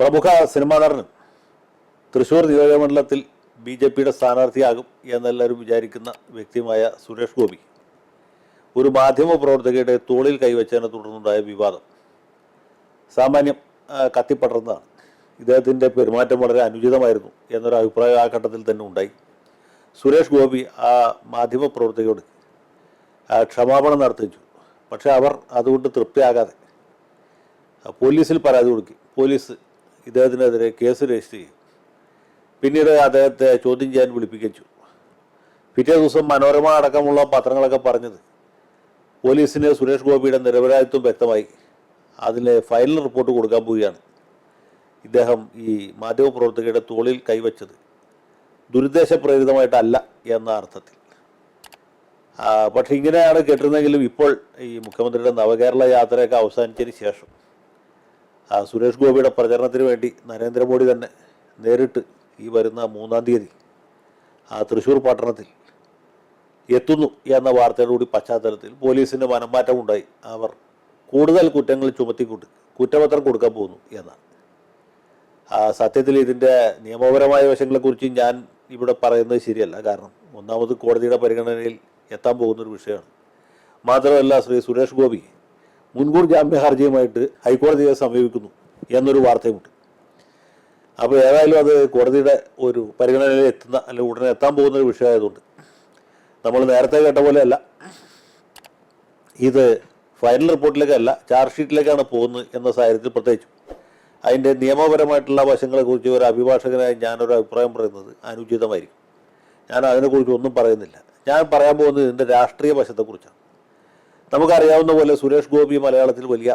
പ്രമുഖ സിനിമാ നടനും Thrissur നിയോജകമണ്ഡലത്തിൽ B J പിയുടെ സ്ഥാനാർത്ഥിയാകും എന്നെല്ലാവരും വിചാരിക്കുന്ന വ്യക്തിയുമായ സുരേഷ് ഗോപി. ഒരു മാധ്യമ പ്രവർത്തകയുടെ തോളിൽ കൈവച്ചതിനെ തുടർന്നുണ്ടായ വിവാദം സാമാന്യം കത്തിപ്പടർന്നതാണ്. ഇദ്ദേഹത്തിന്റെ പെരുമാറ്റം വളരെ അനുചിതമായിരുന്നു എന്നൊരു അഭിപ്രായം ആ ഘട്ടത്തിൽ തന്നെ ഉണ്ടായി. സുരേഷ് ഗോപി ആ മാധ്യമ പ്രവർത്തകയോട് ക്ഷമാപണം നടത്തിച്ചു. പക്ഷേ അവർ അതുകൊണ്ട് തൃപ്തിയാകാതെ പോലീസിൽ പരാതി കൊടുക്കി. പോലീസ് ഇദ്ദേഹത്തിനെതിരെ കേസ് രജിസ്റ്റർ ചെയ്യും. പിന്നീട് അദ്ദേഹത്തെ ചോദ്യം ചെയ്യാൻ വിളിപ്പിക്കച്ചു പിറ്റേ ദിവസം മനോരമ അടക്കമുള്ള പത്രങ്ങളൊക്കെ പറഞ്ഞത് പോലീസിന് സുരേഷ് ഗോപിയുടെ നിരപരാധിത്വം വ്യക്തമായി. അതിലെ ഫൈനൽ റിപ്പോർട്ട് കൊടുക്കാൻ പോവുകയാണ്. ഇദ്ദേഹം ഈ മാധ്യമപ്രവർത്തകരുടെ തോളിൽ കൈവച്ചത് ദുരുദ്ദേശപ്രേരിതമായിട്ടല്ല എന്ന അർത്ഥത്തിൽ. പക്ഷെ ഇങ്ങനെയാണ് കേട്ടിരുന്നെങ്കിലും ഇപ്പോൾ ഈ മുഖ്യമന്ത്രിയുടെ നവകേരള യാത്രയൊക്കെ അവസാനിച്ചതിന് ശേഷം ആ, സുരേഷ് ഗോപിയുടെ പ്രചരണത്തിന് വേണ്ടി നരേന്ദ്രമോദി തന്നെ നേരിട്ട് ഈ വരുന്ന മൂന്നാം തീയതി ആ തൃശ്ശൂർ പട്ടണത്തിൽ എത്തുന്നു എന്ന വാർത്തയുടെ കൂടി പശ്ചാത്തലത്തിൽ പോലീസിന് മനംമാറ്റമുണ്ടായി. അവർ കൂടുതൽ കുറ്റങ്ങൾ ചുമത്തിക്കൊണ്ട് കുറ്റപത്രം കൊടുക്കാൻ പോകുന്നു എന്നാണ്. സത്യത്തിൽ ഇതിന്റെ നിയമപരമായ വശങ്ങളെക്കുറിച്ച് ഞാൻ ഇവിടെ പറയുന്നത് ശരിയല്ല. കാരണം ഒന്നാമത് കോടതിയുടെ പരിഗണനയിൽ എത്താൻ പോകുന്നൊരു വിഷയമാണ്. മാത്രമല്ല ശ്രീ സുരേഷ് ഗോപി മുൻകൂർ ജാമ്യ ഹർജിയുമായിട്ട് ഹൈക്കോടതിയെ സമീപിക്കുന്നു എന്നൊരു വാർത്തയുമുണ്ട്. അപ്പോൾ ഏതായാലും അത് കോടതിയുടെ ഒരു പരിഗണനയിൽ എത്തുന്ന അല്ലെങ്കിൽ ഉടനെ എത്താൻ പോകുന്ന ഒരു വിഷയമായതുകൊണ്ട് നമ്മൾ നേരത്തെ കേട്ട പോലെയല്ല. ഇത് ഫൈനൽ റിപ്പോർട്ടിലേക്കല്ല ചാർജ് ഷീറ്റിലേക്കാണ് പോകുന്നത് എന്ന സാഹചര്യത്തിൽ പ്രത്യേകിച്ചും. അതിന്റെ നിയമപരമായിട്ടുള്ള വശങ്ങളെക്കുറിച്ച് ഒരു അഭിഭാഷകനായി ഞാനൊരു അഭിപ്രായം പറയുന്നത് അനുചിതമായിരിക്കും. ഞാൻ അതിനെക്കുറിച്ച് ഒന്നും പറയുന്നില്ല. ഞാൻ പറയാൻ പോകുന്നത് ഇതിന്റെ രാഷ്ട്രീയ വശത്തെക്കുറിച്ചാണ്. നമുക്കറിയാവുന്ന പോലെ സുരേഷ് ഗോപി മലയാളത്തിൽ വലിയ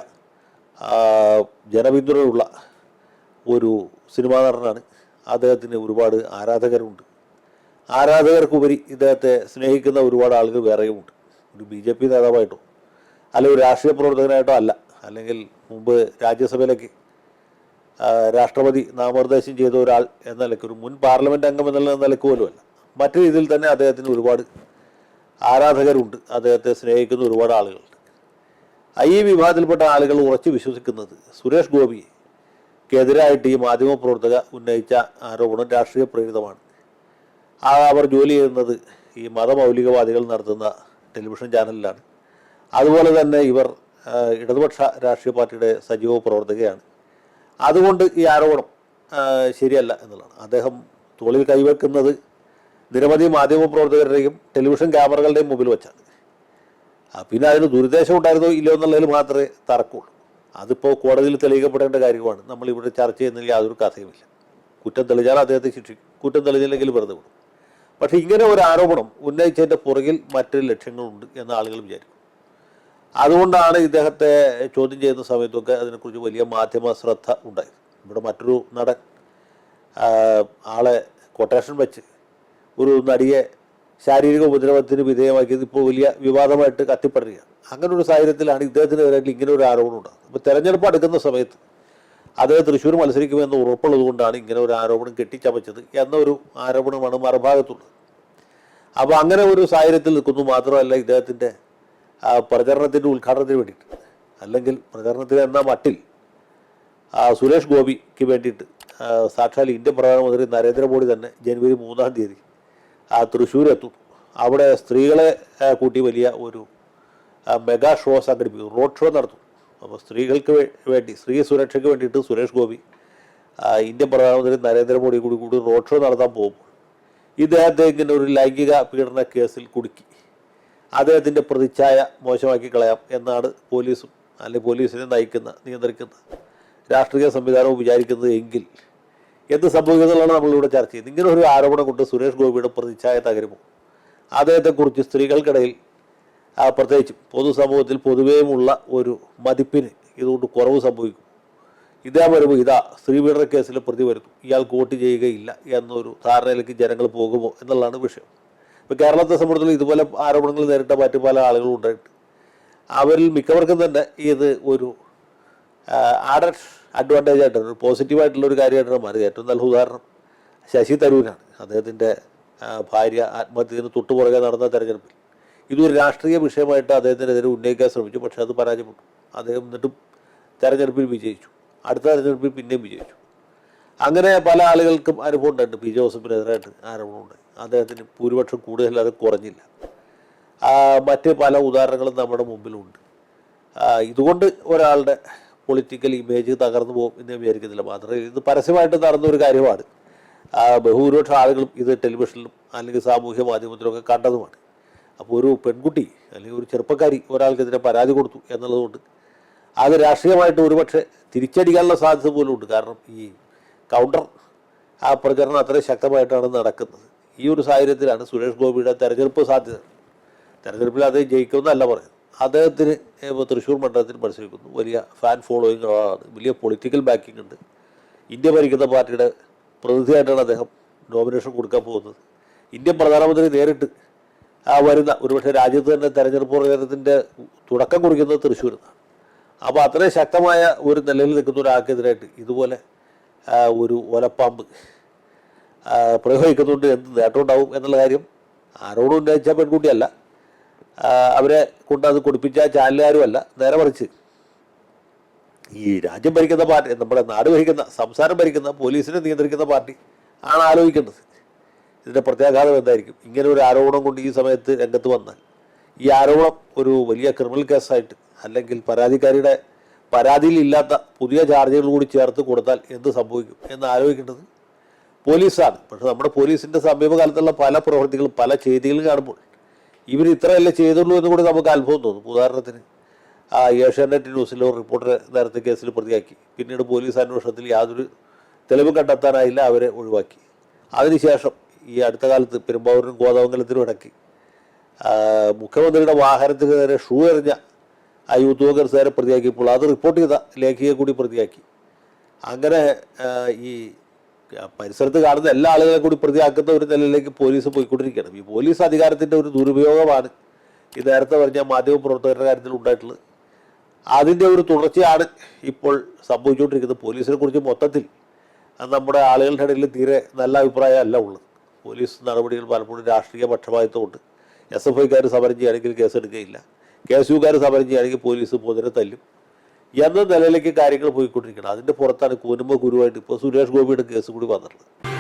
ജനപിന്തുണയുള്ള ഒരു സിനിമാ നടനാണ്. അദ്ദേഹത്തിന് ഒരുപാട് ആരാധകരുണ്ട്. ആരാധകർക്കുപരി ഇദ്ദേഹത്തെ സ്നേഹിക്കുന്ന ഒരുപാട് ആളുകൾ വേറെയുമുണ്ട്. ഒരു ബി ജെ പി നേതാവായിട്ടോ അല്ലെങ്കിൽ ഒരു രാഷ്ട്രീയ പ്രവർത്തകനായിട്ടോ അല്ല. അല്ലെങ്കിൽ മുമ്പ് രാജ്യസഭയിലേക്ക് രാഷ്ട്രപതി നാമനിർദ്ദേശം ചെയ്ത ഒരാൾ എന്ന നിലയ്ക്ക് ഒരു മുൻ പാർലമെന്റ് അംഗം എന്നുള്ള നിലയ്ക്ക് പോലുമല്ല. മറ്റു രീതിയിൽ തന്നെ അദ്ദേഹത്തിന് ഒരുപാട് ആരാധകരുണ്ട്. അദ്ദേഹത്തെ സ്നേഹിക്കുന്ന ഒരുപാട് ആളുകളുണ്ട്. ഈ വിഭാഗത്തിൽപ്പെട്ട ആളുകൾ ഉറച്ചു വിശ്വസിക്കുന്നത് സുരേഷ് ഗോപി ഗോപിക്കെതിരായിട്ട് ഈ മാധ്യമപ്രവർത്തക ഉന്നയിച്ച ആരോപണം രാഷ്ട്രീയ പ്രേരിതമാണ്. അവർ ജോലി ചെയ്യുന്നത് ഈ മതമൗലികവാദികൾ നടത്തുന്ന ടെലിവിഷൻ ചാനലിലാണ്. അതുപോലെ തന്നെ ഇവർ ഇടതുപക്ഷ രാഷ്ട്രീയ പാർട്ടിയുടെ സജീവ പ്രവർത്തകയാണ്. അതുകൊണ്ട് ഈ ആരോപണം ശരിയല്ല എന്നുള്ളതാണ്. അദ്ദേഹം തോളിൽ കൈവെക്കുന്നത് നിരവധി മാധ്യമ പ്രവർത്തകരുടെയും ടെലിവിഷൻ ക്യാമറകളുടെയും മുമ്പിൽ വെച്ചാണ് പിന്നെ അതിന് ദുരുദ്ദേശം ഉണ്ടായിരുന്നോ ഇല്ലയോ എന്നുള്ളതിൽ മാത്രമേ തർക്കമുള്ളൂ. അതിപ്പോൾ കോടതിയിൽ തെളിയിക്കപ്പെടേണ്ട കാര്യമാണ്. നമ്മളിവിടെ ചർച്ച ചെയ്യുന്നതിൽ യാതൊരു കഥയുമില്ല. കുറ്റം തെളിഞ്ഞാൽ അദ്ദേഹത്തെ ശിക്ഷിക്കും. കുറ്റം തെളിഞ്ഞില്ലെങ്കിൽ വെറുതെ വിടും. പക്ഷേ ഇങ്ങനെ ഒരു ആരോപണം ഉന്നയിച്ചതിന്റെ പുറകിൽ മറ്റൊരു ലക്ഷ്യങ്ങളുണ്ട് എന്ന് ആളുകൾ വിചാരിക്കും. അതുകൊണ്ടാണ് ഇദ്ദേഹത്തെ ചോദ്യം ചെയ്യുന്ന സമയത്തൊക്കെ അതിനെക്കുറിച്ച് വലിയ മാധ്യമ ശ്രദ്ധ ഉണ്ടായത്. ഇവിടെ മറ്റൊരു നടൻ ആളെ കൊട്ടേഷൻ വെച്ച് ഒരു നടിയെ ശാരീരിക ഉപദ്രവത്തിന് വിധേയമാക്കിയത് ഇപ്പോൾ വലിയ വിവാദമായിട്ട് കത്തിപ്പടുകയാണ് അങ്ങനെ ഒരു സാഹചര്യത്തിലാണ് ഇദ്ദേഹത്തിന് ഇദ്ദേഹത്തിനെതിരായിട്ട് ഇങ്ങനെ ഒരു ആരോപണം ഉണ്ടാകുന്നത്. അപ്പോൾ തെരഞ്ഞെടുപ്പ് അടുക്കുന്ന സമയത്ത് അദ്ദേഹം തൃശ്ശൂർ മത്സരിക്കുമെന്ന് ഉറപ്പുള്ളതുകൊണ്ടാണ് ഇങ്ങനെ ഒരു ആരോപണം കെട്ടിച്ചമച്ചത് എന്നൊരു ആരോപണമാണ് മറുഭാഗത്തുള്ളത്. അപ്പോൾ അങ്ങനെ ഒരു സാഹചര്യത്തിൽ നിൽക്കുന്നു മാത്രമല്ല ഇദ്ദേഹത്തിന്റെ പ്രചരണത്തിന്റെ ഉദ്ഘാടനത്തിന് വേണ്ടിയിട്ട്. അല്ലെങ്കിൽ പ്രചരണത്തിന് എന്ന മട്ടിൽ സുരേഷ് ഗോപിക്ക് വേണ്ടിയിട്ട് സാക്ഷാൽ ഇന്ത്യൻ പ്രധാനമന്ത്രി നരേന്ദ്രമോദി തന്നെ ജനുവരി മൂന്നാം തീയതി ആ തൃശ്ശൂർ എത്തും അവിടെ സ്ത്രീകളെ കൂട്ടി വലിയ ഒരു മെഗാ ഷോ സംഘടിപ്പിക്കും. റോഡ് ഷോ നടത്തും. അപ്പോൾ സ്ത്രീകൾക്ക് വേണ്ടി സ്ത്രീ സുരക്ഷയ്ക്ക് വേണ്ടിയിട്ട് സുരേഷ് ഗോപി ഇന്ത്യൻ പ്രധാനമന്ത്രി നരേന്ദ്രമോദി കൂടി കൂടി റോഡ് ഷോ നടത്താൻ പോകുമ്പോൾ ഇദ്ദേഹത്തെ ഇങ്ങനെ ഒരു ലൈംഗിക പീഡന കേസിൽ കുടുക്കി. അദ്ദേഹത്തിന്റെ പ്രതിച്ഛായ മോശമാക്കി കളയാം എന്നാണ് പോലീസും അല്ലെങ്കിൽ പോലീസിനെ നയിക്കുന്ന നിയന്ത്രിക്കുന്ന രാഷ്ട്രീയ സംവിധാനവും വിചാരിക്കുന്നത് എങ്കിൽ എന്ത് സംഭവിക്കുന്നുള്ളതാണ് നമ്മളിവിടെ ചർച്ച ചെയ്യുന്നത്. ഇങ്ങനെ ഒരു ആരോപണം കൊണ്ട് സുരേഷ് ഗോപിയുടെ പ്രതിച്ഛായ തകരുമോ? അദ്ദേഹത്തെക്കുറിച്ച് സ്ത്രീകൾക്കിടയിൽ പ്രത്യേകിച്ച് പൊതുസമൂഹത്തിൽ പൊതുവേയുമുള്ള ഒരു മതിപ്പിന് ഇതുകൊണ്ട് കുറവ് സംഭവിക്കും. ഇതേ വരുമ്പോൾ ഇതാ സ്ത്രീപീഡന കേസിൽ പ്രതി വരുന്നു. ഇയാൾക്ക് വോട്ട് ചെയ്യുകയില്ല എന്നൊരു ധാരണയിലേക്ക് ജനങ്ങൾ പോകുമോ എന്നുള്ളതാണ് വിഷയം. ഇപ്പോൾ കേരളത്തെ സംബന്ധിച്ചിടത്തോളം ഇതുപോലെ ആരോപണങ്ങൾ നേരിട്ട മറ്റു പല ആളുകളും ഉണ്ടായിട്ട് അവരിൽ മിക്കവർക്കും തന്നെ ഇത് ഒരു ആഡർ അഡ്വാന്റേജ് ആയിട്ടാണ് പോസിറ്റീവായിട്ടുള്ള ഒരു കാര്യമായിട്ടാണ് മാറിയത് ഏറ്റവും നല്ല ഉദാഹരണം ശശി തരൂരാണ്. അദ്ദേഹത്തിന്റെ ഭാര്യ ആത്മഹത്യത്തിന് തൊട്ടു പുറകെ നടന്ന തെരഞ്ഞെടുപ്പിൽ. ഇതൊരു രാഷ്ട്രീയ വിഷയമായിട്ട് അദ്ദേഹത്തിനെതിരെ ഉന്നയിക്കാൻ ശ്രമിച്ചു. പക്ഷേ അത് പരാജയപ്പെട്ടു. അദ്ദേഹം എന്നിട്ടും തെരഞ്ഞെടുപ്പിൽ വിജയിച്ചു. അടുത്ത തെരഞ്ഞെടുപ്പിൽ പിന്നെയും വിജയിച്ചു. അങ്ങനെ പല ആളുകൾക്കും അനുഭവം ഉണ്ടായിട്ടുണ്ട് പി. ജോസഫിനെതിരായിട്ട് ആരോപണമുണ്ട് അദ്ദേഹത്തിന് ഭൂരിപക്ഷം അത് കുറഞ്ഞില്ല. മറ്റ് പല ഉദാഹരണങ്ങളും നമ്മുടെ മുമ്പിലുണ്ട്. ഇതുകൊണ്ട് ഒരാളുടെ പൊളിറ്റിക്കൽ ഇമേജ് തകർന്നു പോകും എന്ന് വിചാരിക്കുന്നില്ല. മാത്രമേ ഇത് പരസ്യമായിട്ട് നടന്ന ഒരു കാര്യമാണ് ബഹുഭൂരിപക്ഷം ആളുകളും ഇത് ടെലിവിഷനിലും അല്ലെങ്കിൽ സാമൂഹ്യ മാധ്യമത്തിലൊക്കെ കണ്ടതുമാണ്. അപ്പോൾ ഒരു പെൺകുട്ടി അല്ലെങ്കിൽ ഒരു ചെറുപ്പക്കാരി ഒരാൾക്കെതിരെ പരാതി കൊടുത്തു എന്നുള്ളതുകൊണ്ട് അത് രാഷ്ട്രീയമായിട്ട് ഒരുപക്ഷെ തിരിച്ചടിക്കാനുള്ള സാധ്യത പോലും ഉണ്ട് കാരണം ഈ കൗണ്ടർ ആ പ്രചരണം അത്രയും ശക്തമായിട്ടാണ് നടക്കുന്നത്. ഈ ഒരു സാഹചര്യത്തിലാണ് സുരേഷ് ഗോപിയുടെ തെരഞ്ഞെടുപ്പ് സാധ്യത. തെരഞ്ഞെടുപ്പിൽ അത് ജയിക്കുമെന്നല്ല പറയുന്നത്. അദ്ദേഹത്തിന് തൃശ്ശൂർ മണ്ഡലത്തിൽ മത്സരിക്കുന്നു. വലിയ ഫാൻ ഫോളോയിങ് ആണ് വലിയ പൊളിറ്റിക്കൽ ബാക്കിംഗ് ഉണ്ട്. ഇന്ത്യ ഭരിക്കുന്ന പാർട്ടിയുടെ പ്രതിനിധിയായിട്ടാണ് അദ്ദേഹം നോമിനേഷൻ കൊടുക്കാൻ പോകുന്നത്. ഇന്ത്യൻ പ്രധാനമന്ത്രി നേരിട്ട് ആ വരുന്ന ഒരുപക്ഷെ രാജ്യത്ത് തന്നെ തെരഞ്ഞെടുപ്പ് പ്രചാരണത്തിന്റെ തുടക്കം കുറിക്കുന്നത് തൃശ്ശൂർ നിന്നാണ് അപ്പോൾ അത്രയും ശക്തമായ ഒരു നിലയിൽ നിൽക്കുന്ന ഒരാൾക്കെതിരായിട്ട് ഇതുപോലെ ഒരു ഒലപ്പാമ്പ് പ്രയോഗിക്കുന്നുണ്ട് എന്ത് നേട്ടമുണ്ടാവും എന്നുള്ള കാര്യം ആരോടും ഉന്നയിച്ച പെൺകുട്ടിയല്ല. അവരെ കൊണ്ട് അത് കൊടുപ്പിച്ച ചാനലുകാരുമല്ല നേരെ മറിച്ച്. ഈ രാജ്യം ഭരിക്കുന്ന പാർട്ടി നമ്മുടെ നാട് ഭരിക്കുന്ന സംസ്ഥാനം ഭരിക്കുന്ന പോലീസിനെ നിയന്ത്രിക്കുന്ന പാർട്ടി ആണ് ആലോചിക്കുന്നത് ഇതിന്റെ പ്രത്യാഘാതം എന്തായിരിക്കും? ഇങ്ങനെ ഒരു ആരോപണം കൊണ്ട് ഈ സമയത്ത് രംഗത്ത് വന്നാൽ ഈ ആരോപണം ഒരു വലിയ ക്രിമിനൽ കേസായിട്ട് അല്ലെങ്കിൽ പരാതിക്കാരിയുടെ പരാതിയിൽ ഇല്ലാത്ത പുതിയ ചാർജുകൾ കൂടി ചേർത്ത് കൊടുത്താൽ എന്ത് സംഭവിക്കും എന്ന് ആലോചിക്കേണ്ടത് പോലീസാണ്. പക്ഷെ നമ്മുടെ പോലീസിന്റെ സമീപകാലത്തുള്ള പല പ്രവൃത്തികളും പല ചെയ്തികളും കാണുമ്പോൾ ഇവർ ഇത്രയല്ലേ ചെയ്തുള്ളൂ എന്ന് കൂടി നമുക്ക് അത്ഭുതം തോന്നും. ഉദാഹരണത്തിന് ആ ഏഷ്യാനെറ്റ് ന്യൂസിലെ ഒരു റിപ്പോർട്ടറെ നേരത്തെ കേസിൽ പ്രതിയാക്കി. പിന്നീട് പോലീസ് അന്വേഷണത്തിൽ യാതൊരു തെളിവ് കണ്ടെത്താനായില്ല അവരെ ഒഴിവാക്കി. അതിനുശേഷം ഈ അടുത്ത കാലത്ത് പെരുമ്പാവൂരിനും ഗോതമംഗലത്തിനും ഇടയ്ക്ക് മുഖ്യമന്ത്രിയുടെ വാഹനത്തിന് നേരെ ഷൂ എറിഞ്ഞ ആ യൂത്ത് കോൺഗ്രസ്സുകാരെ പ്രതിയാക്കിയപ്പോൾ അത് റിപ്പോർട്ട് ചെയ്ത ലേഖിയെ കൂടി പ്രതിയാക്കി. അങ്ങനെ ഈ പരിസരത്ത് കാണുന്ന എല്ലാ ആളുകളെ കൂടി പ്രതിയാക്കുന്ന ഒരു നിലയിലേക്ക് പോലീസ് പോയിക്കൊണ്ടിരിക്കുകയാണ്. ഈ പോലീസ് അധികാരത്തിന്റെ ഒരു ദുരുപയോഗമാണ് ഈ നേരത്തെ പറഞ്ഞ മാധ്യമപ്രവർത്തകരുടെ കാര്യത്തിൽ ഉണ്ടായിട്ടുള്ളത്. അതിന്റെ ഒരു തുടർച്ചയാണ് ഇപ്പോൾ സംഭവിച്ചുകൊണ്ടിരിക്കുന്നത്. പോലീസിനെ കുറിച്ച് മൊത്തത്തിൽ നമ്മുടെ ആളുകളുടെ ഇടയിൽ തീരെ നല്ല അഭിപ്രായമല്ല ഉള്ളത്. പോലീസ് നടപടികൾ പലപ്പോഴും രാഷ്ട്രീയ പക്ഷപാതിത്വമുണ്ട് എസ് എഫ് ഐക്കാർ സമരം ചെയ്യുകയാണെങ്കിൽ കേസ് എടുക്കുകയില്ല. കെ എസ് യുക്കാർ സമരം ചെയ്യുകയാണെങ്കിൽ പോലീസ് പൊതുവെ തല്ലും. എന്ന നിലയിലേക്ക് കാര്യങ്ങൾ പോയിക്കൊണ്ടിരിക്കണം അതിന്റെ പുറത്താണ് കൂനുമ്പോ ഗുരുവായിട്ട് ഇപ്പോൾ സുരേഷ് ഗോപിയുടെ കേസ് കൂടി വന്നിട്ടുള്ളത്.